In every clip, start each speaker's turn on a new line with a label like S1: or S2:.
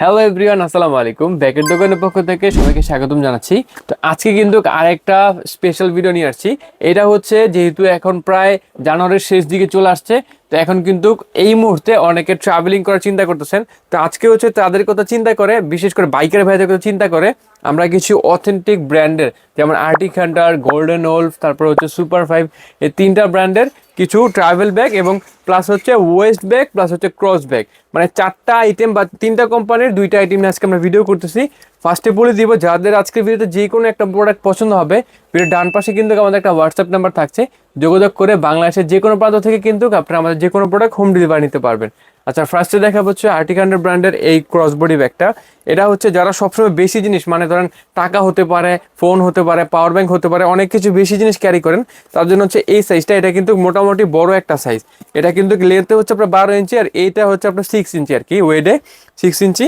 S1: Hello everyone আসসালামু আলাইকুম। ব্যাকের দোকানের পক্ষ থেকে সবাইকে স্বাগতম জানাচ্ছি। তো আজকে কিন্তু আরেকটা স্পেশাল ভিডিও নিয়ে আসছি। এটা হচ্ছে যেহেতু এখন প্রায় জানুয়ারির শেষ দিকে চলে আসছে, তো এখন কিন্তু এই মুহূর্তে অনেকে ট্রাভেলিং করার চিন্তা করতেছেন। তো আজকে হচ্ছে তাদের কথা চিন্তা করে, বিশেষ করে বাইকের ভাইদের কথা চিন্তা করে, আমরা কিছু অথেন্টিক ব্র্যান্ডের যেমন আর্টিক হান্টার গোল্ডেন ওল্ফ তারপর হচ্ছে সুপার ফাইভ এই তিনটা ব্র্যান্ডের কিছু ট্রাভেল ব্যাগ এবং প্লাস হচ্ছে ওয়েস্ট ব্যাগ প্লাস হচ্ছে ক্রস ব্যাগ মানে চারটা আইটেম বা তিনটা কোম্পানির দুইটা আইটেম নিয়ে আজকে আমরা ভিডিও করতেছি। ফার্স্টে বলে দিব, যাদের আজকের ভিডিওতে যে কোনো একটা প্রোডাক্ট পছন্দ হবে ভিডিও ডান পাশে কিন্তু আমাদের একটা হোয়াটসঅ্যাপ নাম্বার থাকছে। যোগাযোগ করে বাংলাদেশের যে কোনো প্রান্ত থেকে কিন্তু আপনারা আমাদের যে কোনো প্রোডাক্ট হোম ডেলিভারি নিতে পারবেন। আচ্ছা ফার্স্টে দেখা হচ্ছে আর্টিকান্ডার ব্র্যান্ডের এই ক্রসবডি ব্যাগটা এটা হচ্ছে যারা সবসময় বেশি জিনিস মানে ধরেন টাকা হতে পারে ফোন হতে পারে পাওয়ার ব্যাংক হতে পারে, অনেক কিছু বেশি জিনিস ক্যারি করেন, তার জন্য হচ্ছে এই সাইজটা এটা কিন্তু মোটামুটি বড় একটা সাইজ এটা কিন্তু লেতে হচ্ছে আপনার বারো ইঞ্চি আর এইটা হচ্ছে আপনার সিক্স ইঞ্চি আর কি ওয়েডে সিক্স ইঞ্চি।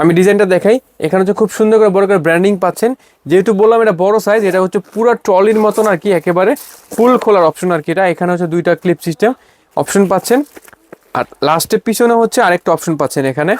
S1: আমি ডিজাইনটা দেখাই, এখানে হচ্ছে খুব সুন্দর করে বড় করে ব্র্যান্ডিং পাচ্ছেন। যেহেতু বললাম এটা বড় সাইজ এটা হচ্ছে পুরো ট্রলির মতন আর কি, একেবারে ফুল খোলার অপশন আর কি এটা। এখানে হচ্ছে দুইটা ক্লিপ সিস্টেম অপশন পাচ্ছেন। আর লাস্টের পিছনে হচ্ছে আরেকটা অপশন পাচ্ছেন এখানে।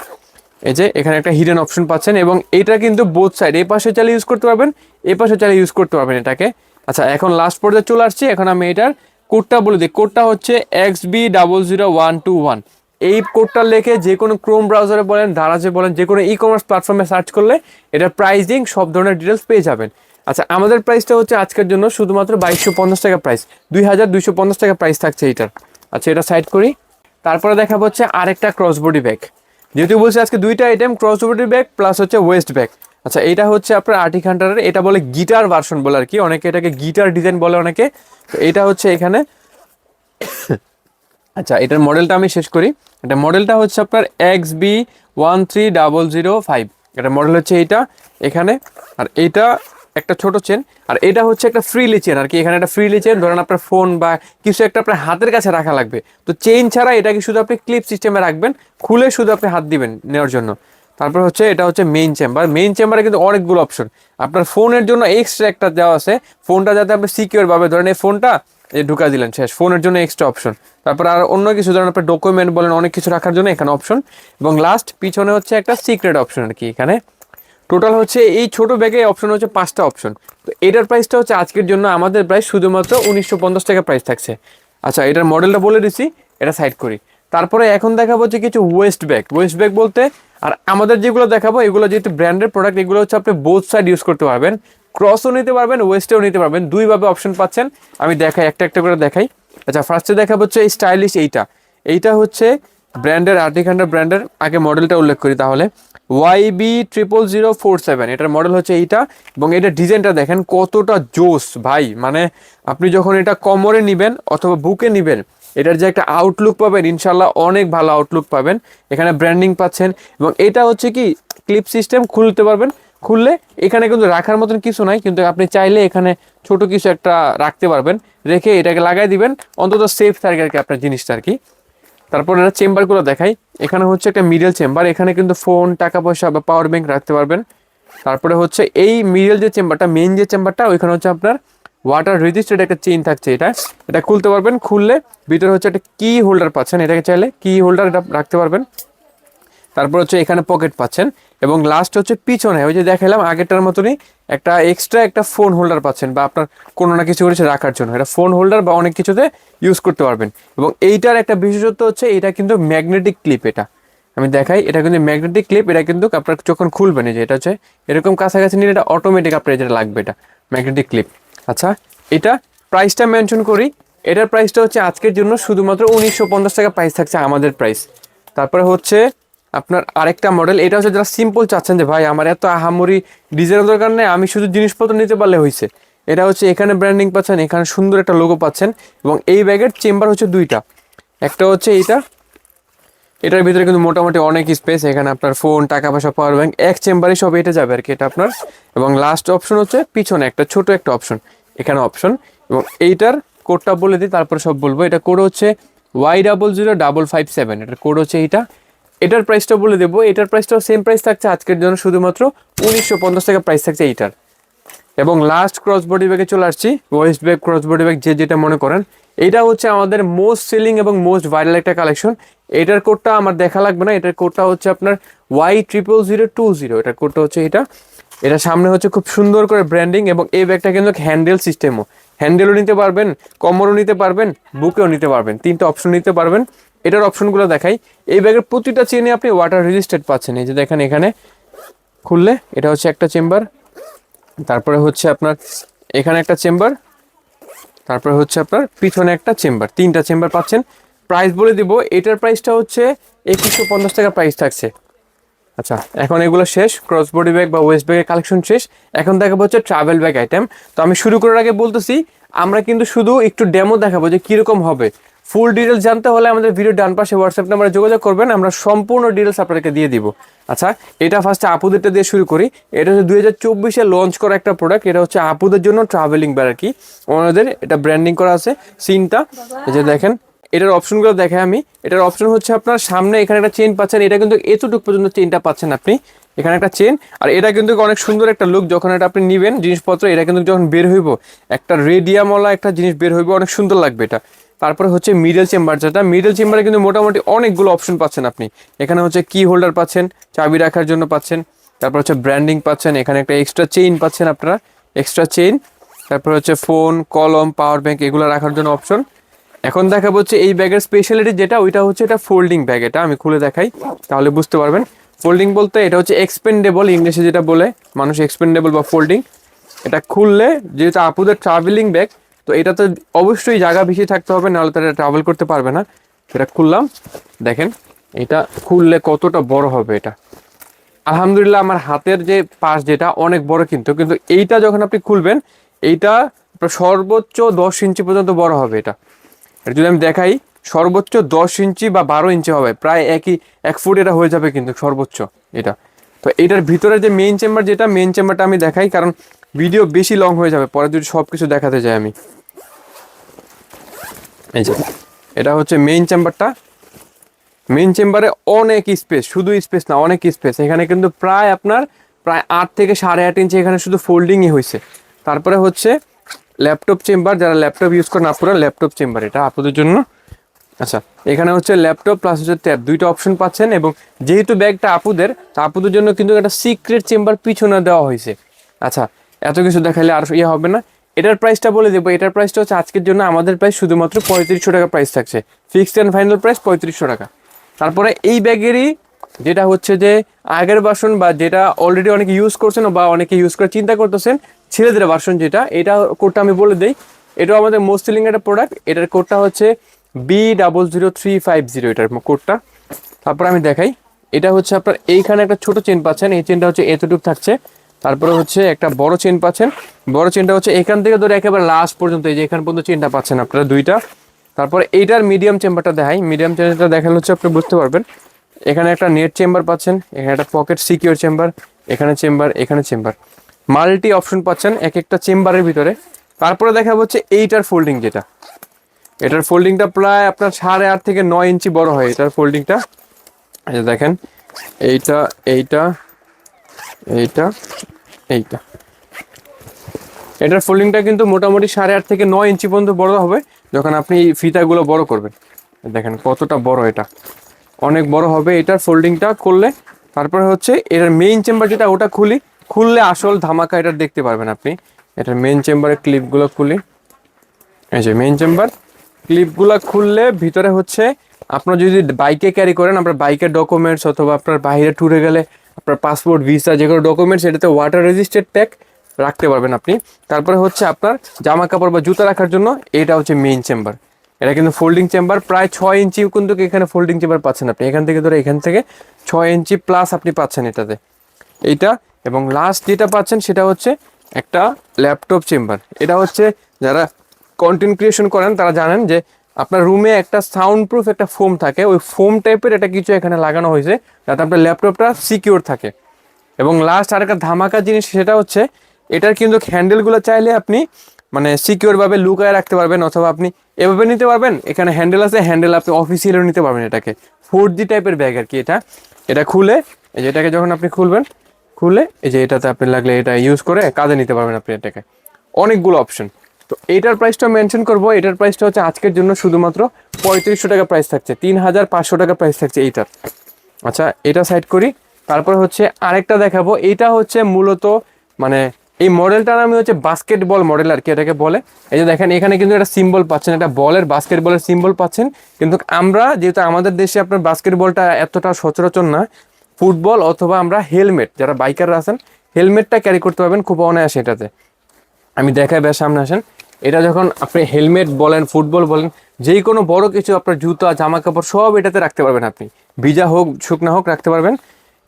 S1: এই যে, এখানে একটা হিডেন অপশন পাচ্ছেন এবং এটা কিন্তু বোথ সাইড এই পাশে চালিয়ে ইউজ করতে পারবেন, এই পাশে চালিয়ে ইউজ করতে পারবেন এটাকে। আচ্ছা এখন লাস্ট পর্যায়ে চলে আসছি, এখন আমি এটার কোডটা বলে দিই। কোডটা হচ্ছে X B double zero one two one এই কোডটা লেখে যে কোনো ক্রোম ব্রাউজারে বলেন দারাজে বলেন, যে কোনো ই কমার্স প্ল্যাটফর্মে সার্চ করলে এটার প্রাইসিং সব ধরনের ডিটেলস পেয়ে যাবেন। আচ্ছা আমাদের প্রাইসটা হচ্ছে আজকের জন্য শুধুমাত্র বাইশশো পঞ্চাশ টাকা প্রাইস দুই হাজার দুইশো পঞ্চাশ টাকা প্রাইস থাকছে এটার আচ্ছা এটা সাইড করি। তারপরে দেখাবো হচ্ছে আরেকটা ক্রসবডি ব্যাগ যেহেতু বলছি আজকে দুইটা আইটেম ক্রসবডি ব্যাগ প্লাস হচ্ছে ওয়েস্ট ব্যাগ আচ্ছা এটা হচ্ছে আপনার আর্টিক হান্টারের এটা বলে গিটার ভার্সন বলে আর কি। অনেকে এটাকে গিটার ডিজাইন বলে অনেকে। তো এটা হচ্ছে এখানে। আচ্ছা এটার মডেলটা আমি শেষ করি। এটা মডেলটা হচ্ছে আপনার X B one three double zero five এটা মডেল হচ্ছে এইটা, এখানে। আর এইটা একটা ছোট চেন আর এটা হচ্ছে একটা ফ্রিলি চেন আর কি এখানে একটা ফ্রিলি চেন ধরেন আপনার ফোন বা কিছু একটা আপনার হাতের কাছে রাখা লাগবে। তো চেইন ছাড়া এটাকে শুধু আপনি ক্লিপ সিস্টেমে রাখবেন, খুলে শুধু আপনি হাত দিবেন নেওয়ার জন্য। তারপর হচ্ছে এটা হচ্ছে মেইন চেম্বার মেইন চেম্বারে কিন্তু অনেকগুলো অপশন আপনার ফোনের জন্য এক্সট্রা একটা দেওয়া আছে ফোনটা যাতে আপনি সিকিউর ভাবে, ধরেন এই ফোনটা এই ঢুকা দিলেন শেষ ফোনের জন্য এক্সট্রা অপশন তারপর আর অন্য কিছু, ধরেন আপনার ডকুমেন্ট বলেন, অনেক কিছু রাখার জন্য এখানে অপশন এবং লাস্ট পিছনে হচ্ছে একটা সিক্রেট অপশন আর কি এখানে। টোটাল হচ্ছে এই ছোট ব্যাগে অপশন হচ্ছে পাঁচটা অপশন তো এটার প্রাইসটা হচ্ছে আজকের জন্য আমাদের প্রাইস শুধুমাত্র উনিশশো পঞ্চাশ টাকা প্রাইস থাকছে। আচ্ছা এটার মডেলটা বলে দিছি, এটা সাইড করি। তারপরে এখন দেখাবো হচ্ছে কিছু ওয়েস্ট ব্যাগ ওয়েস্ট ব্যাগ বলতে, আর আমাদের যেগুলো দেখাবো, এগুলো যেহেতু ব্র্যান্ডের প্রোডাক্ট এগুলো হচ্ছে আপনি বোথ সাইড ইউজ করতে পারবেন। ক্রসও নিতে পারবেন ওয়েস্টেও নিতে পারবেন দুইভাবে অপশন পাচ্ছেন। আমি দেখাই, একটা একটা করে দেখাই। আচ্ছা ফার্স্টে দেখাবো হচ্ছে এই স্টাইলিশ এইটা। এইটা হচ্ছে ব্র্যান্ডের আর্টিক হান্ড্রেড ব্র্যান্ডের, আগে মডেলটা উল্লেখ করি তাহলে। Y B triple zero four seven এটার মডেল হচ্ছে এইটা, এবং এটা ডিজাইনটা দেখেন কতটা জোস, ভাই। মানে আপনি যখন এটা কমরে নিবেন অথবা বুকে নিবেন, এটার যে একটা আউটলুক পাবেন ইনশাল্লাহ অনেক ভালো আউটলুক পাবেন। এখানে ব্র্যান্ডিং পাচ্ছেন, এবং এটা হচ্ছে কি ক্লিপ সিস্টেম খুলতে পারবেন। খুললে এখানে কিন্তু রাখার মতন কিছু নাই, কিন্তু আপনি চাইলে এখানে ছোট কিছু একটা রাখতে পারবেন। রেখে এটাকে লাগাই দিবেন, অন্তত সেফ থাকে আর কি আপনার জিনিসটা আর কি। তারপর এটা চেম্বারগুলো দেখাই। এখানে হচ্ছে একটা মিডল চেম্বার এখানে কিন্তু ফোন টাকা পয়সা বা পাওয়ার ব্যাংক রাখতে পারবেন। তারপরে হচ্ছে এই মিডল যে চেম্বারটা মেন যে চেম্বারটা ওইখানে হচ্ছে আপনার ওয়াটার রেজিস্টার্ড একটা চেইন থাকছে এটা। এটা খুলতে পারবেন, খুললে ভিতরে হচ্ছে একটা কি হোল্ডার পাচ্ছেন। এটাকে চাইলে কি হোল্ডার এটা রাখতে পারবেন। তারপর হচ্ছে এখানে পকেট পাচ্ছেন। এবং লাস্ট হচ্ছে পিছনে, ওই যে দেখালাম আগেরটার মতনই একটা এক্সট্রা একটা ফোন হোল্ডার পাচ্ছেন বা আপনার কোনো না কিছু করেছে রাখার জন্য। এটা ফোন হোল্ডার বা অনেক কিছুতে ইউজ করতে পারবেন। এবং এইটার একটা বিশেষত্ব হচ্ছে এটা কিন্তু ম্যাগনেটিক ক্লিপ এটা। আমি দেখাই, এটা কিন্তু ম্যাগনেটিক ক্লিপ এটা কিন্তু আপনার যখন খুলবেন যে, এটা হচ্ছে এরকম কাছাকাছি নিলে এটা অটোমেটিক আপনার যেটা লাগবে এটা ম্যাগনেটিক ক্লিপ আচ্ছা এটা প্রাইসটা মেনশন করি। এটার প্রাইসটা হচ্ছে আজকের জন্য শুধুমাত্র উনিশশো পঞ্চাশ টাকা প্রাইস থাকছে আমাদের প্রাইস তারপরে হচ্ছে আপনার আরেকটা মডেল এটা হচ্ছে যারা সিম্পল চাচ্ছেন যে, ভাই, আমার এত আহামরি ডিজাইনের দরকার নেই, আমি শুধু জিনিসপত্র নিতে পারলে হয়েছে। এটা হচ্ছে এখানে ব্র্যান্ডিং পাচ্ছেন, এখানে সুন্দর একটা লোগো পাচ্ছেন এবং এই ব্যাগের চেম্বার হচ্ছে দুইটা। একটা হচ্ছে এইটা, এটার ভিতরে কিন্তু মোটামুটি অনেক স্পেস এখানে আপনার ফোন টাকা পয়সা পাওয়ার ব্যাংক এক চেম্বারে সব এটা যাবে আর কি, এটা আপনার। এবং লাস্ট অপশন হচ্ছে পিছনে, একটা ছোট একটা অপশন এখানে অপশন এবং এইটার কোডটা বলে দিই, তারপরে সব বলব। এটা কোড হচ্ছে Y double zero double five seven এটার কোড হচ্ছে এইটা। এটার প্রাইসটা বলে দেবো। এটার প্রাইসটাও সেম প্রাইস থাকছে আজকের জন্য, শুধুমাত্র উনিশশো পঞ্চাশ টাকা প্রাইস থাকছে এইটার। এবং লাস্ট ক্রস বডি ব্যাগে চলে আসছি waist bag cross body bag যে যেটা মনে করেন। এটা হচ্ছে আমাদের মোস্ট সেলিং এবং মোস্ট ভাইরাল একটা কালেকশন এটার কোডটা আমার দেখা লাগবে না, এটার কোডটা হচ্ছে আপনার Y triple zero two zero এটার কোডটা হচ্ছে এটা। এটা সামনে হচ্ছে খুব সুন্দর করে ব্র্যান্ডিং এবং এই ব্যাগটা কিন্তু হ্যান্ডেল সিস্টেমও হ্যান্ডেলও নিতে পারবেন, কমরও নিতে পারবেন, বুকেও নিতে পারবেন। তিনটা অপশন নিতে পারবেন। এটার অপশনগুলো দেখাই। এই ব্যাগের প্রতিটা চেনে আপনি ওয়াটার রেজিস্ট্যান্ট পাচ্ছেন। এই যে দেখেন এখানে খুললে, এটা হচ্ছে একটা চেম্বার। তারপরে হচ্ছে আপনার এখানে একটা চেম্বার, তারপরে হচ্ছে আপনার পিছনে একটা চেম্বার। তিনটা চেম্বার পাচ্ছেন। প্রাইস বলে দিব, এটার প্রাইসটা হচ্ছে একুশশো পঞ্চাশ টাকা প্রাইস থাকছে। আচ্ছা এখন এগুলো শেষ। ক্রস বডি ব্যাগ বা ওয়েস্ট ব্যাগের কালেকশন শেষ। এখন দেখাবো হচ্ছে ট্রাভেল ব্যাগ আইটেম তো আমি শুরু করার আগে বলতেছি, আমরা কিন্তু শুধু একটু ডেমো দেখাবো যে কীরকম হবে। ফুল ডিটেলস জানতে হলে আমাদের ভিডিও ডান পাশে হোয়াটসঅ্যাপ নাম্বারে যোগাযোগ করবেন, আমরা সম্পূর্ণ ডিটেলস আপনাদেরকে দিয়ে দিব। আচ্ছা এটা ফার্স্টে আপুদেরটা দিয়ে শুরু করি। এটা হচ্ছে দুই হাজার চব্বিশে লঞ্চ করা একটা প্রোডাক্ট এটা হচ্ছে আপুদের জন্য ট্রাভেলিং ব্যাগ আর কি। ওনাদের এটা ব্র্যান্ডিং করা আছে, সিনটা। যে দেখেন, এটার অপশনগুলো দেখে আমি। এটার অপশন হচ্ছে আপনার সামনে এখানে একটা চেন পাচ্ছেন, এটা কিন্তু এতটুকু পর্যন্ত চেনটা পাচ্ছেন আপনি। এখানে একটা চেন আর এটা কিন্তু অনেক সুন্দর একটা লুক যখন এটা আপনি নেবেন জিনিসপত্র, এটা কিন্তু যখন বের হইব, একটা রেডিয়ামওয়ালা একটা জিনিস বের হইব, অনেক সুন্দর লাগবে এটা। তারপরে হচ্ছে মিডল চেম্বার যেটা মিডল চেম্বারে কিন্তু মোটামুটি অনেকগুলো অপশন পাচ্ছেন আপনি। এখানে হচ্ছে কি হোল্ডার পাচ্ছেন, চাবি রাখার জন্য পাচ্ছেন, তারপর হচ্ছে ব্র্যান্ডিং পাচ্ছেন, এখানে একটা এক্সট্রা চেইন পাচ্ছেন আপনারা এক্সট্রা চেইন তারপর হচ্ছে ফোন কলম পাওয়ার ব্যাংক এগুলো রাখার জন্য অপশন এখন দেখা হচ্ছে এই ব্যাগের স্পেশালিটি যেটা, ওইটা হচ্ছে এটা ফোল্ডিং ব্যাগ এটা আমি খুলে দেখাই, তাহলে বুঝতে পারবেন। ফোল্ডিং বলতে এটা হচ্ছে এক্সপেন্ডেবল ইংলিশে যেটা বলে, মানুষ এক্সপেন্ডেবল বা ফোল্ডিং এটা খুললে যেহেতু আপুদের ট্রাভেলিং ব্যাগ তো এটা তো অবশ্যই জায়গা বেশি থাকতে হবে, নাহলে তারা ট্রাভেল করতে পারবে না। এটা খুললাম, দেখেন, এটা খুললে কতটা বড় হবে এটা। আলহামদুলিল্লাহ আমার হাতের যে পাশ যেটা, অনেক বড় কিন্তু কিন্তু এইটা যখন আপনি খুলবেন, এইটা সর্বোচ্চ দশ ইঞ্চি পর্যন্ত বড় হবে এটা। এটা যদি আমি দেখাই, সর্বোচ্চ দশ ইঞ্চি বা বারো ইঞ্চি হবে, প্রায় একই, এক ফুট এটা হয়ে যাবে কিন্তু সর্বোচ্চ এটা। তো এটার ভিতরে যে মেইন চেম্বার যেটা মেইন চেম্বারটা আমি দেখাই, কারণ ভিডিও বেশি লং হয়ে যাবে, পরে যদি সব কিছু দেখাতে যাই আমি। এই যে, এটা হচ্ছে মেইন চেম্বারটা মেইন চেম্বারে অনেক স্পেস শুধু স্পেস না, অনেক স্পেস এখানে কিন্তু প্রায় আপনার, প্রায় আট থেকে সাড়ে আট ইঞ্চি এখানে শুধু ফোল্ডিংই হয়েছে। তারপরে হচ্ছে ল্যাপটপ চেম্বার যারা ল্যাপটপ ইউজ করেন আপনারা ল্যাপটপ চেম্বার এটা আপনাদের জন্য। আচ্ছা এখানে হচ্ছে ল্যাপটপ প্লাস হচ্ছে ট্যাব দুইটা অপশন পাচ্ছেন এবং যেহেতু ব্যাগটা আপুদের, তা আপুদের জন্য কিন্তু একটা সিক্রেট চেম্বার পিছনে দেওয়া হয়েছে। আচ্ছা এত কিছু দেখালে আর ইয়ে হবে না। এটার প্রাইসটা বলে দেবো। এটার প্রাইসটা হচ্ছে আজকের জন্য আমাদের প্রাইস শুধুমাত্র পঁয়ত্রিশশো টাকা প্রাইস থাকছে। ফিক্সড অ্যান্ড ফাইনাল প্রাইস পঁয়ত্রিশশো টাকা। তারপরে এই ব্যাগেরই যেটা হচ্ছে যে, আগের বাসন বা যেটা অলরেডি অনেকে ইউজ করছেন বা অনেকে ইউজ করে চিন্তা করতেছেন, ছেলেদের বাসন যেটা, এটা কোডটা আমি বলে দিই। এটাও আমাদের মোস্ট সেলিং একটা প্রোডাক্ট এটার কোডটা হচ্ছে B double zero three five zero এটার কোডটা তারপর আমি দেখাই। এটা হচ্ছে আপনার এইখানে একটা ছোট চেন পাচ্ছেন। এই চেনটা হচ্ছে এতটুকু থাকছে। তারপরে হচ্ছে একটা বড় চেন পাচ্ছেন। বড় চেনটা হচ্ছে এখান থেকে ধরে একেবারে লাস্ট পর্যন্ত, এই যে এখান পর্যন্ত চেনটা পাচ্ছেন আপনারা দুইটা। তারপরে এইটার মিডিয়াম চেম্বারটা দেখাই। মিডিয়াম চেম্বারটা দেখালে হচ্ছে আপনি বুঝতে পারবেন। এখানে একটা নেট চেম্বার পাচ্ছেন, এখানে একটা পকেট সিকিউর চেম্বার এখানে চেম্বার এখানে চেম্বার মাল্টি অপশন পাচ্ছেন এক একটা চেম্বারের ভিতরে। তারপরে দেখা হচ্ছে এইটার ফোল্ডিং যেটা। এটার ফোল্ডিংটা প্রায় আপনার সাড়ে আট থেকে নয় ইঞ্চি বড় হয়, এটার ফোল্ডিংটা দেখেন, এইটা এইটা এইটা এইটা। এটার ফোল্ডিংটা কিন্তু মোটামুটি সাড়ে আট থেকে নয় ইঞ্চি পর্যন্ত বড় হবে, যখন আপনি ফিতাগুলো বড় করবেন। দেখেন কতটা বড় এটা। অনেক বড় হবে এটার ফোল্ডিংটা করলে, তারপরে হচ্ছে এটার মেইন চেম্বার যেটা, ওটা খুলি। খুললে আসল ধামাকা এটা দেখতে পারবেন আপনি। এটার মেইন চেম্বারের ক্লিপগুলো খুলি। এই যে মেইন চেম্বার ক্লিপগুলো খুললে ভিতরে হচ্ছে, আপনার যদি বাইকে ক্যারি করেন, আপনার বাইকের ডকুমেন্টস অথবা আপনার বাইরে ট্যুরে গেলে আপনার পাসপোর্ট ভিসা যে কোনো ডকুমেন্টস এটাতে ওয়াটার রেজিস্টেড ট্যাগ রাখতে পারবেন আপনি। তারপরে হচ্ছে আপনার জামা কাপড় বা জুতা রাখার জন্য এটা হচ্ছে মেইন চেম্বার এটা কিন্তু ফোল্ডিং চেম্বার প্রায় ছয় ইঞ্চি কিন্তু এখানে ফোল্ডিং চেম্বার পাচ্ছেন আপনি। এখান থেকে ধরে এখান থেকে ছয় ইঞ্চি প্লাস আপনি পাচ্ছেন এটাতে। এইটা এবং লাস্ট যেটা পাচ্ছেন সেটা হচ্ছে একটা ল্যাপটপ চেম্বার এটা হচ্ছে যারা কন্টেন্ট ক্রিয়েশন করেন, তারা জানেন যে আপনার রুমে একটা সাউন্ড প্রুফ একটা ফোম থাকে। ওই ফোম টাইপের এটা কিছু এখানে লাগানো হয়েছে, যাতে আপনার ল্যাপটপটা সিকিউর থাকে। এবং লাস্ট আর একটা ধামাকা জিনিস সেটা হচ্ছে, এটার কিন্তু হ্যান্ডেলগুলো চাইলে আপনি মানে সিকিউরভাবে লুকায় রাখতে পারবেন অথবা আপনি এভাবে নিতে পারবেন। এখানে হ্যান্ডেল আছে হ্যান্ডেল আপনি অফিসিয়ালও নিতে পারবেন এটাকে। ফোর জি টাইপের ব্যাগ আর কি এটা। এটা খুলে, এই যে এটাকে যখন আপনি খুলবেন, খুলে, এই যে এটাতে আপনি লাগলে এটা ইউজ করে কাজে নিতে পারবেন আপনি এটাকে। অনেকগুলো অপশন তো এইটার প্রাইসটা মেনশন করব। এটার প্রাইসটা হচ্ছে আজকের জন্য শুধুমাত্র পঁয়ত্রিশশো টাকা প্রাইস থাকছে। তিন হাজার পাঁচশো টাকা প্রাইস থাকছে এইটার। আচ্ছা এটা সাইড করি। তারপর হচ্ছে আরেকটা দেখাবো। এটা হচ্ছে মূলত মানে এই মডেলটার নামে হচ্ছে বাস্কেটবল মডেল আর কি এটাকে বলে। এই যে দেখেন, এখানে কিন্তু একটা সিম্বল পাচ্ছেন, একটা বলের বাস্কেটবলের সিম্বল পাচ্ছেন। কিন্তু আমরা যেহেতু আমাদের দেশে আপনার বাস্কেটবলটা এতটা সচরাচর না, ফুটবল অথবা আমরা হেলমেট, যারা বাইকাররা আছেন, হেলমেটটা ক্যারি করতে পারবেন খুব অনায়াসে এটাতে। আমি দেখাই বেশ সামনে আসেন। এটা যখন আপনি হেলমেট বলেন, ফুটবল বলেন যেই কোনো বড় কিছু আপনার জুতা জামা কাপড় সব এটাতে রাখতে পারবেন আপনি। ভিজা হোক, শুকনা হোক, রাখতে পারবেন।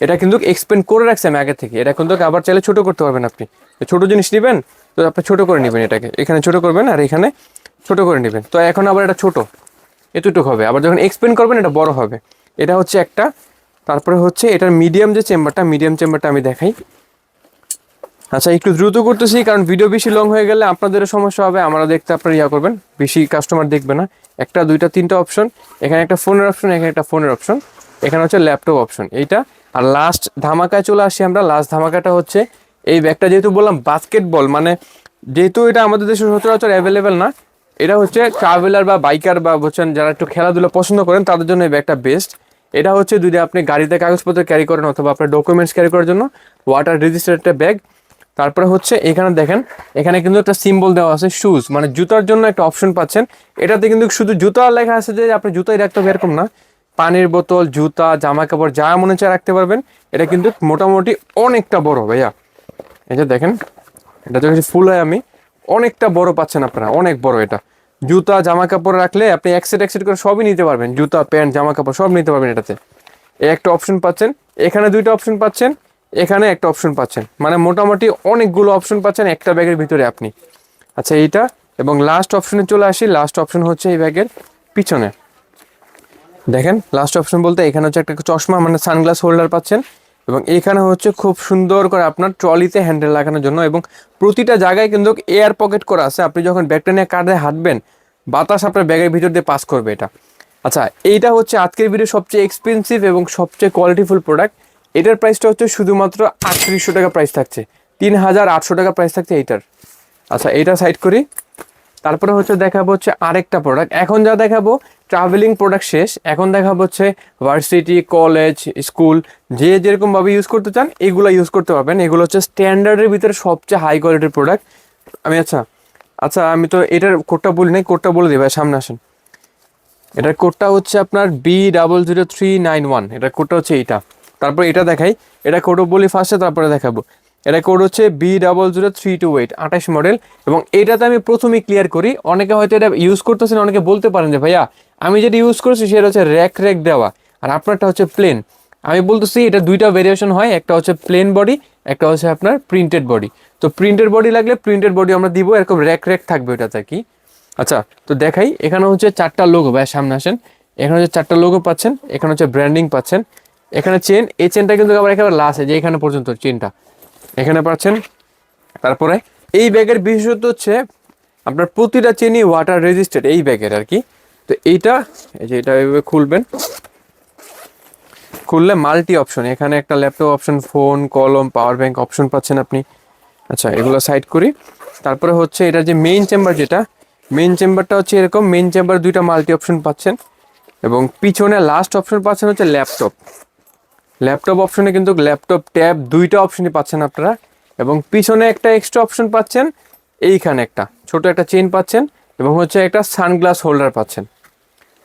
S1: এটা কিন্তু এক্সপেন্ড করে রাখছে আমি আগে থেকে। এটা কিন্তু আবার চাইলে ছোটো করতে পারবেন আপনি। ছোট জিনিস নেবেন, তো আপনি ছোটো করে নেবেন এটাকে। এখানে ছোটো করবেন আর এখানে ছোটো করে নেবেন। তো এখন আবার এটা ছোটো। এতটুকু হবে। আবার যখন এক্সপেন্ড করবেন, এটা বড় হবে। এটা হচ্ছে একটা। তারপরে হচ্ছে এটার মিডিয়াম যে চেম্বারটা মিডিয়াম চেম্বারটা আমি দেখাই। আচ্ছা একটু দ্রুত করতেছি, কারণ ভিডিও বেশি লং হয়ে গেলে আপনাদেরও সমস্যা হবে, আমরা দেখতে আপনারা ইয়া করবেন। বেশি কাস্টমার দেখবে না। একটা, দুইটা, তিনটা অপশন এখানে একটা ফোনের অপশন এখানে একটা ফোনের অপশন এখানে হচ্ছে ল্যাপটপ অপশন এইটা। আর লাস্ট ধামাকায় চলে আসি আমরা লাস্ট ধামাকাটা হচ্ছে এই ব্যাগটা যেহেতু বললাম বাস্কেটবল মানে যেহেতু এটা আমাদের দেশে সচরাচর অ্যাভেলেবেল না, এটা হচ্ছে ট্রাভেলার বা বাইকার বা বলছেন যারা একটু খেলাধুলা পছন্দ করেন, তাদের জন্য এই ব্যাগটা বেস্ট এটা হচ্ছে যদি আপনি গাড়িতে কাগজপত্র ক্যারি করেন অথবা আপনার ডকুমেন্টস ক্যারি করার জন্য ওয়াটার রেজিস্টার একটা ব্যাগ তারপরে হচ্ছে এখানে দেখেন, এখানে কিন্তু একটা সিম্বল দেওয়া আছে শুজ মানে জুতার জন্য একটা অপশন পাচ্ছেন। এটাতে কিন্তু শুধু জুতা লেখা আছে যে আপনি জুতাই রাখতে হবে, এরকম না। পানির বোতল, জুতা জামা কাপড় যা মনে চায় রাখতে পারবেন। এটা কিন্তু মোটামুটি অনেকটা বড়, ভাইয়া। যে দেখেন, এটা যখন ফুল হয় আমি। অনেকটা বড় পাচ্ছেন আপনারা, অনেক বড় এটা। জুতা জামা কাপড় রাখলে আপনি এক সেট এক সেট করে সবই নিতে পারবেন। জুতা, প্যান্ট জামা কাপড় সব নিতে পারবেন এটাতে। এই একটা অপশন পাচ্ছেন। এখানে দুইটা অপশন পাচ্ছেন। এখানে একটা অপশন পাচ্ছেন। মানে মোটামুটি অনেকগুলো অপশন পাচ্ছেন একটা ব্যাগের ভিতরে আপনি। আচ্ছা এইটা এবং লাস্ট অপশনে চলে আসি। লাস্ট অপশন হচ্ছে এই ব্যাগের পিছনে। দেখেন লাস্ট অপশন বলতে এখানে হচ্ছে একটা চশমা মানে সানগ্লাস হোল্ডার পাচ্ছেন এবং এখানে হচ্ছে খুব সুন্দর করে আপনার ট্রলিতে হ্যান্ডেল লাগানোর জন্য এবং প্রতিটা জায়গায় কিন্তু এয়ার পকেট করা আছে। আপনি যখন ব্যাগটা নিয়ে কাঁধে হাঁটবেন, বাতাস আপনার ব্যাগের ভিতর দিয়ে পাস করবে এটা। আচ্ছা এইটা হচ্ছে আজকের ভিডিও সবচেয়ে এক্সপেন্সিভ এবং সবচেয়ে কোয়ালিটিফুল প্রোডাক্ট এটার প্রাইসটা হচ্ছে শুধুমাত্র আটত্রিশশো টাকা প্রাইস থাকছে। তিন হাজার আটশো টাকা প্রাইস থাকছে এইটার। আচ্ছা এইটা সাইড করি। তারপরে হচ্ছে দেখাবো হচ্ছে আরেকটা প্রোডাক্ট এখন যা দেখাবো ট্রাভেলিং প্রোডাক্ট শেষ। এখন দেখাবো হচ্ছে ভার্সিটি কলেজ স্কুল যে যেরকমভাবে ইউজ করতে চান, এগুলো ইউজ করতে পারবেন। এগুলো হচ্ছে স্ট্যান্ডার্ডের ভিতরে সবচেয়ে হাই কোয়ালিটির প্রোডাক্ট আমি আচ্ছা আচ্ছা আমি তো এটার কোডটা বলি নাই কোডটা বলে দিই, ভাই, সামনে আসেন। এটার কোডটা হচ্ছে আপনার B double zero three nine one এটার কোডটা হচ্ছে এইটা। তারপর এটা দেখাই, এটা কোডও বলি ফার্স্টে তারপরে দেখাবো। এটা কোড হচ্ছে B double zero three two eight আঠাশ মডেল এবং এটাতে আমি প্রথমেই ক্লিয়ার করি, অনেকে হয়তো এটা ইউজ করতেছেন, অনেকে বলতে পারেন যে, ভাইয়া, আমি যেটা ইউজ করছি, সেটা হচ্ছে র্যাক র্যাক দেওয়া, আর আপনারটা হচ্ছে প্লেন আমি বলতেছি, এটা দুইটা ভেরিয়েশন হয়, একটা হচ্ছে প্লেন বডি একটা হচ্ছে আপনার প্রিন্টেড বডি তো প্রিন্টেড বডি লাগলে প্রিন্টেড বডি আমরা দিব, এরকম র্যাক র্যাক থাকবে ওটাতে কি। আচ্ছা তো দেখাই, এখানে হচ্ছে চারটা লোগো ভাই সামনে আসেন। এখানে হচ্ছে চারটা লোগো পাচ্ছেন, এখানে হচ্ছে ব্র্যান্ডিং পাচ্ছেন। এখানে চেন এই চেনটা কিন্তু আবার একেবারে লাস্ট যে এখানে পর্যন্ত চেনটা এখানে পাচ্ছেন, তারপরে এই ব্যাগের বিশেষত্ব হচ্ছে আপনার প্রতিটা চেনই ওয়াটার রেজিস্টেড এই ব্যাগের আর কি। তো এইটা, এই যে এটা এভাবে খুলবেন। খুললে মাল্টি অপশন এখানে একটা ল্যাপটপ অপশন ফোন কলম পাওয়ার ব্যাংক অপশন পাচ্ছেন আপনি। আচ্ছা এগুলো সাইড করি। তারপরে হচ্ছে এটা যে মেইন চেম্বার যেটা মেইন চেম্বারটা হচ্ছে এরকম মেইন চেম্বার দুইটা মাল্টি অপশন পাচ্ছেন। এবং পিছনে লাস্ট অপশন পাচ্ছেন হচ্ছে ল্যাপটপ ল্যাপটপ অপশনে কিন্তু ল্যাপটপ ট্যাব দুইটা অপশনই পাচ্ছেন আপনারা। এবং পিছনে একটা এক্সট্রা অপশন পাচ্ছেন, এইখানে একটা। ছোট একটা চেন পাচ্ছেন এবং হচ্ছে একটা সানগ্লাস হোল্ডার পাচ্ছেন।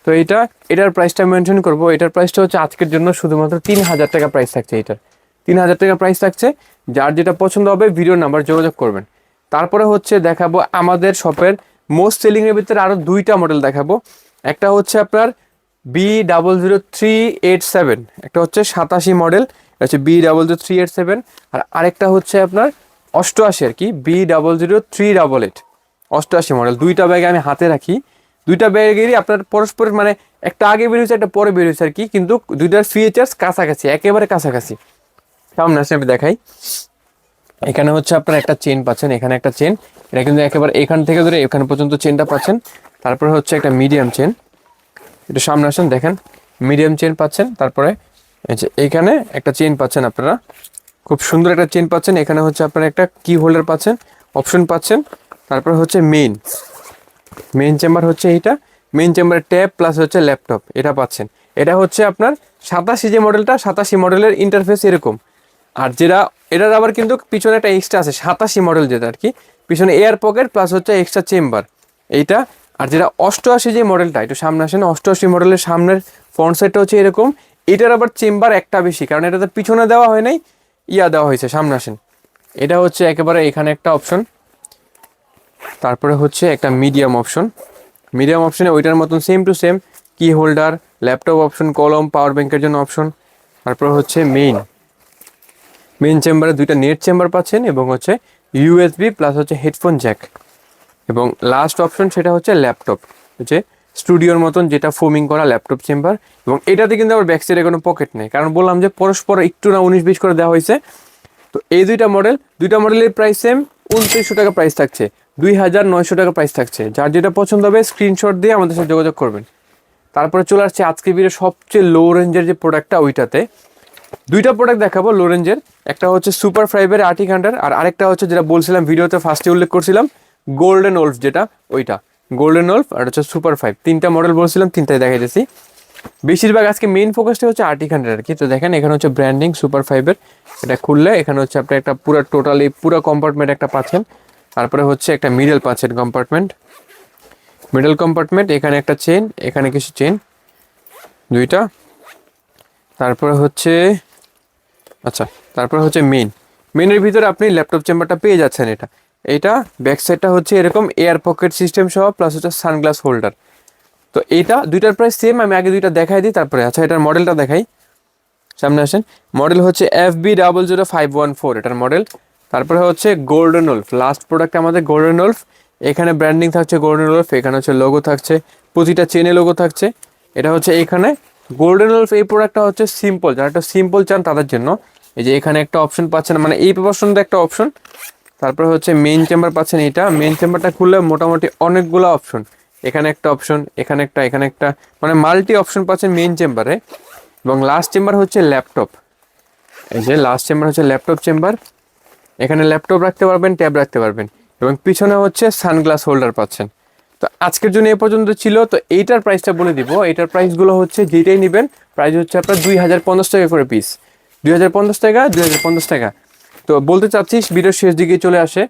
S1: তো এইটা, এটার প্রাইসটা মেনশন করব। এটার প্রাইসটা হচ্ছে আজকের জন্য শুধুমাত্র তিন হাজার টাকা প্রাইস থাকছে এটার তিন হাজার টাকা প্রাইস থাকছে। যার যেটা পছন্দ হবে ভিডিও নাম্বার যোগাযোগ করবেন। তারপরে হচ্ছে দেখাবো আমাদের শপের মোস্ট সেলিংয়ের ভিতরে আরও দুইটা মডেল দেখাবো। একটা হচ্ছে আপনার B double zero three eight seven একটা হচ্ছে সাতাশি মডেল হচ্ছে B double zero three eight seven আর আরেকটা হচ্ছে আপনার অষ্টআশি আর কি B double zero three double eight অষ্টআশি মডেল দুইটা ব্যাগে আমি হাতে রাখি। দুইটা ব্যাগেরই আপনার পরস্পর মানে একটা আগে বেরিয়েছে একটা পরে বেরিয়েছে আর কি, কিন্তু দুইটার ফিচার্স কাছাকাছি, একেবারে কাছাকাছি। সামনে আসে, আমি দেখাই। এখানে হচ্ছে আপনার একটা চেন পাচ্ছেন, এখানে একটা চেন এটা কিন্তু একেবারে এখান থেকে ধরে এখানে পর্যন্ত চেনটা পাচ্ছেন, তারপরে হচ্ছে একটা মিডিয়াম চেন একটু সামনে আসেন, দেখেন। মিডিয়াম চেন পাচ্ছেন, তারপরে এইখানে একটা চেন পাচ্ছেন আপনারা। খুব সুন্দর একটা চেন পাচ্ছেন, এখানে হচ্ছে আপনারা একটা কি হোল্ডার পাচ্ছেন অপশন পাচ্ছেন, তারপরে হচ্ছে মেইন মেইন চেম্বার হচ্ছে এইটা মেইন চেম্বার ট্যাব প্লাস হচ্ছে ল্যাপটপ এটা পাচ্ছেন। এটা হচ্ছে আপনার সাতাশি যে মডেলটা সাতাশি মডেলের ইন্টারফেস এরকম। আর যেটা, এটার আবার কিন্তু পিছনে একটা এক্সট্রা আছে, সাতাশি মডেল যেটা আর কি, পিছনে এয়ার পকেট প্লাস হচ্ছে এক্সট্রা চেম্বার এইটা আর যেটা অষ্টআশি যে মডেলটা, একটু সামনে আসেন, অষ্টআশি মডেলের সামনের ফ্রন্ট সাইডটা হচ্ছে এরকম। এটার আবার চেম্বার একটা বেশি, কারণ এটাতে পিছনে দেওয়া হয় নাই, ইয়া দেওয়া হয়েছে, সামনে আসেন। এটা হচ্ছে একেবারে এখানে একটা অপশন তারপরে হচ্ছে একটা মিডিয়াম অপশন মিডিয়াম অপশনে ওইটার মতন same to same key holder laptop option কলম পাওয়ার ব্যাংকের জন্য অপশন তারপর হচ্ছে মেইন মেইন চেম্বারে দুইটা নেট চেম্বার পাচ্ছেন এবং হচ্ছে ইউএসবি প্লাস হচ্ছে হেডফোন জ্যাক এবং লাস্ট অপশন সেটা হচ্ছে ল্যাপটপ হচ্ছে স্টুডিওর মতন যেটা ফোমিং করা ল্যাপটপ চেম্বার এবং এটাতে কিন্তু আবার ব্যাক সাইডে কোনো পকেট নেই। কারণ বললাম যে পরস্পর একটু না উনিশ বিশ করে দেওয়া হয়েছে। তো এই দুইটা মডেল দুইটা মডেলের প্রাইস সেম উনত্রিশশো টাকা প্রাইস থাকছে, দুই হাজার নয়শো টাকা প্রাইস থাকছে। যার যেটা পছন্দ হবে স্ক্রিনশট দিয়ে আমাদের সাথে যোগাযোগ করবেন। তারপরে চলে আসছে আজকে ভিডিও সবচেয়ে লো রেঞ্জের যে প্রোডাক্টটা ওইটাতে। দুইটা প্রোডাক্ট দেখাবো লো রেঞ্জের একটা হচ্ছে সুপার ফাইভের আর্টিক হান্ডার আর আরেকটা হচ্ছে যেটা বলছিলাম ভিডিওতে ফার্স্টে উল্লেখ করছিলাম গোল্ডেন ওলফ যেটা, ওইটা। গোল্ডেন ওলফ আর হচ্ছে সুপার ফাইভ তিনটা মডেল বলছিলাম, তিনটাই দেখাই দিয়েছি বেশিরভাগ আজকে মেইন ফোকাসটা হচ্ছে আর্টিক হান্ড্রেড আর কি। তো দেখেন, এখানে হচ্ছে ব্র্যান্ডিং সুপার ফাইভের এটা খুললে এখানে হচ্ছে আপনি একটা পুরো টোটালি পুরো কম্পার্টমেন্ট একটা পাচ্ছেন। তারপরে হচ্ছে একটা মিডল পাচ্ছেন কম্পার্টমেন্ট মিডল কম্পার্টমেন্ট এখানে একটা চেন এখানে কিছু চেন দুইটা। তারপরে হচ্ছে আচ্ছা তারপরে হচ্ছে মেইন মেনের ভিতরে আপনি ল্যাপটপ চেম্বারটা পেয়ে যাচ্ছেন এটা। এইটা ব্যাক সাইডটা হচ্ছে এরকম এয়ার পকেট সিস্টেম সহ প্লাস হচ্ছে সানগ্লাস হোল্ডার তো এটা দুইটার প্রাইস সেম আমি আগে দুইটা দেখাই দিই, তারপরে আচ্ছা এটার মডেলটা দেখাই। সামনে আসেন। মডেল হচ্ছে F B double zero five one four এটার মডেল তারপরে হচ্ছে গোল্ডেন ওলফ লাস্ট প্রোডাক্ট আমাদের গোল্ডেন ওলফ এখানে ব্র্যান্ডিং থাকছে গোল্ডেন ওলফ এখানে হচ্ছে লোগো থাকছে, প্রতিটা চেনে লোগো থাকছে। এটা হচ্ছে এখানে। গোল্ডেন ওলফ এই প্রোডাক্টটা হচ্ছে সিম্পল যারা একটা সিম্পল চান তাদের জন্য। এই যে এখানে একটা অপশন পাচ্ছেন মানে এই প্রপশনটা একটা অপশন তারপরে হচ্ছে মেইন চেম্বার পাচ্ছেন এটা মেইন চেম্বারটা খুললে মোটামুটি অনেকগুলো অপশন এখানে একটা অপশন এখানে একটা এখানে একটা। মানে মাল্টি অপশন পাচ্ছেন মেইন চেম্বারে এবং লাস্ট চেম্বার হচ্ছে ল্যাপটপ এই যে লাস্ট চেম্বার হচ্ছে ল্যাপটপ চেম্বার এখানে ল্যাপটপ রাখতে পারবেন ট্যাব রাখতে পারবেন। এবং পিছনে হচ্ছে সানগ্লাস হোল্ডার পাচ্ছেন। তো আজকের জন্য এ পর্যন্ত ছিল। তো এইটার প্রাইসটা বলে দিব। এইটার প্রাইসগুলো হচ্ছে যেটাই নেবেন প্রাইস হচ্ছে আপনার দুই হাজার পঞ্চাশ টাকা করে পিস দুই হাজার পঞ্চাশ টাকা, দুই হাজার পঞ্চাশ টাকা। তো বলতে চাচ্ছিস ভিডিও শেষ দিকে চলে আসে।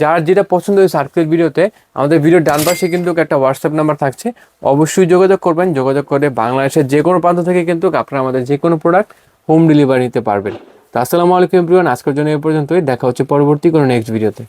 S1: যার যেটা পছন্দ হয়েছে আজকের ভিডিওতে আমাদের ভিডিওর ডান পাশে কিন্তু একটা হোয়াটসঅ্যাপ নাম্বার থাকছে। অবশ্যই যোগাযোগ করবেন, যোগাযোগ করে বাংলাদেশের যে কোনো প্রান্ত থেকে কিন্তু আপনারা আমাদের যে কোনো প্রোডাক্ট হোম ডেলিভারি নিতে পারবেন। তো আসসালামু আলাইকুম প্রিয়ান আজকের জন্য এই পর্যন্তই। দেখা হচ্ছে পরবর্তী কোনো নেক্সট ভিডিওতে